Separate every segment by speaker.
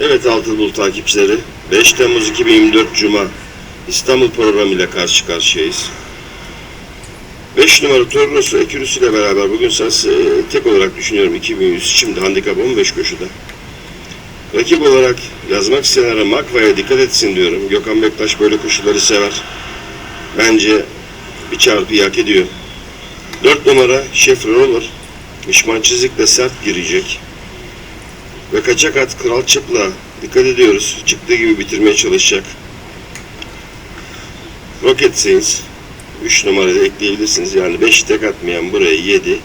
Speaker 1: Evet Altın Bulut takipçileri 5 Temmuz 2024 Cuma İstanbul programıyla karşı karşıyayız. 5 numara Tornos'u Ekürüsü ile beraber bugün sas e, tek olarak düşünüyorum 2100 şimdi handikap 15 koşuda. Rakip olarak yazmak isteyenlere Makva'ya dikkat etsin diyorum. Gökhan Bektaş böyle koşuları sever. Bence bir çarpıyı hak ediyor. 4 numara Şef Roller Mişman çizikle sert girecek. Ve kaçak at Kral Çıpla dikkat ediyoruz. Çıktığı gibi bitirmeye çalışacak. Rocket Saints 3 numarada ekleyebilirsiniz. Yani 5 tek atmayan buraya 7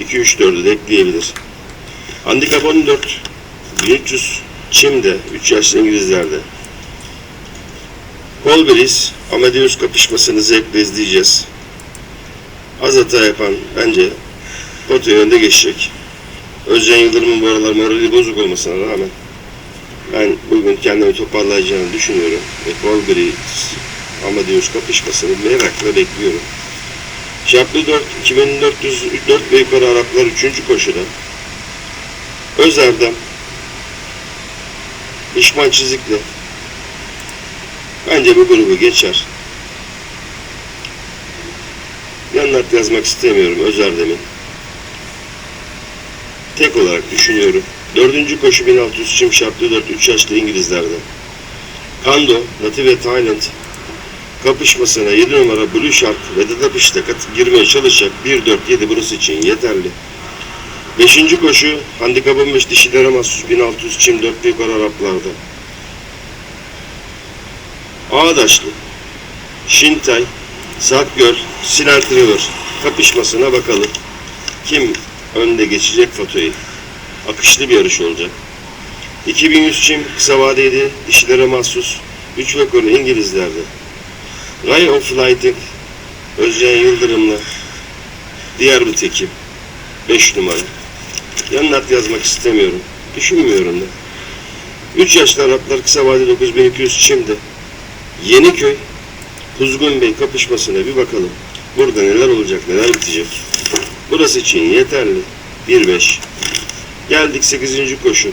Speaker 1: 2 3 4'ü de ekleyebilir. Handikap 14 1300 Çim'de 3 yaşlı İngilizlerde. Holberis Amadeus kapışmasını zevkle izleyeceğiz. Az hata yapan bence potaya önde geçecek. Özcan Yıldırım'ın bu aralar morali bozuk olmasına rağmen ben bugün kendimi toparlayacağını düşünüyorum. Ve Holberis Amadeus kapışmasını merakla bekliyorum. Şaplı 4, 2404 ve yukarı Araplar 3. koşuda. Özer'den İşman Çizik'le bence bu grubu geçer. Yanlat yazmak istemiyorum Özer'demin. Tek olarak düşünüyorum. Dördüncü koşu 1600 çim şartlı 4 3 yaşlı İngilizlerde. Kando, Native Thailand kapışmasına 7 numara Blue Shark ve de Tapış'ta girmeye çalışacak 1-4-7 burası için yeterli. Beşinci koşu handikap 15 dişilere mahsus 1600 çim 4 yukarı Araplarda. Ağdaşlı, Şintay, Sakgöl, Triver kapışmasına bakalım. Kim önde geçecek fotoyu? Akışlı bir yarış olacak. 2100 çim kısa vadeydi, dişilere mahsus 3 ve konu İngilizlerde. Ray of Lighting, Özcan Yıldırım'la diğer bir tekim. 5 numara. Yanına at yazmak istemiyorum. Düşünmüyorum da. 3 yaşlı Araplar kısa vade 9200 Çim'de. Yeniköy, Kuzgun Bey kapışmasına bir bakalım. Burada neler olacak, neler bitecek. Burası için yeterli. 1-5. Geldik 8. koşu.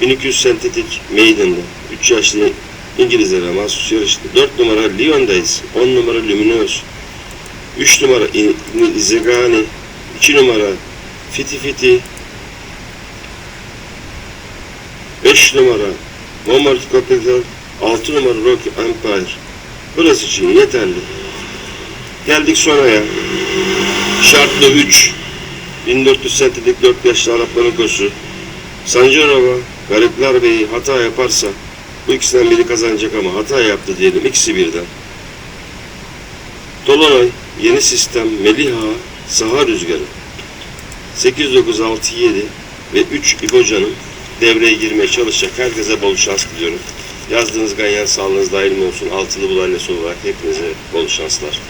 Speaker 1: 1200 sentetik Maiden'da. 3 yaşlı İngilizlere mahsus yarıştı. 4 numara Lyon'dayız. 10 numara Luminous. 3 numara Izegani. 2 numara Fiti Fiti. 5 numara Montmartre Capital. 6 numara Rock Empire. Burası için yeterli. Geldik sonraya. Şartlı 3. 1400 sentetik 4 yaşlı Arapların koşu. Sancarova, Garipler Bey hata yaparsa bu ikisinden biri kazanacak ama hata yaptı diyelim ikisi birden. Dolunay, yeni sistem, Meliha, Saha Rüzgarı. 8, 9, 6, 7 ve 3 İbocan'ın devreye girmeye çalışacak. Herkese bol şans diliyorum. Yazdığınız ganyan sağlığınız daim olsun. Altılı bulanesi olarak hepinize bol şanslar.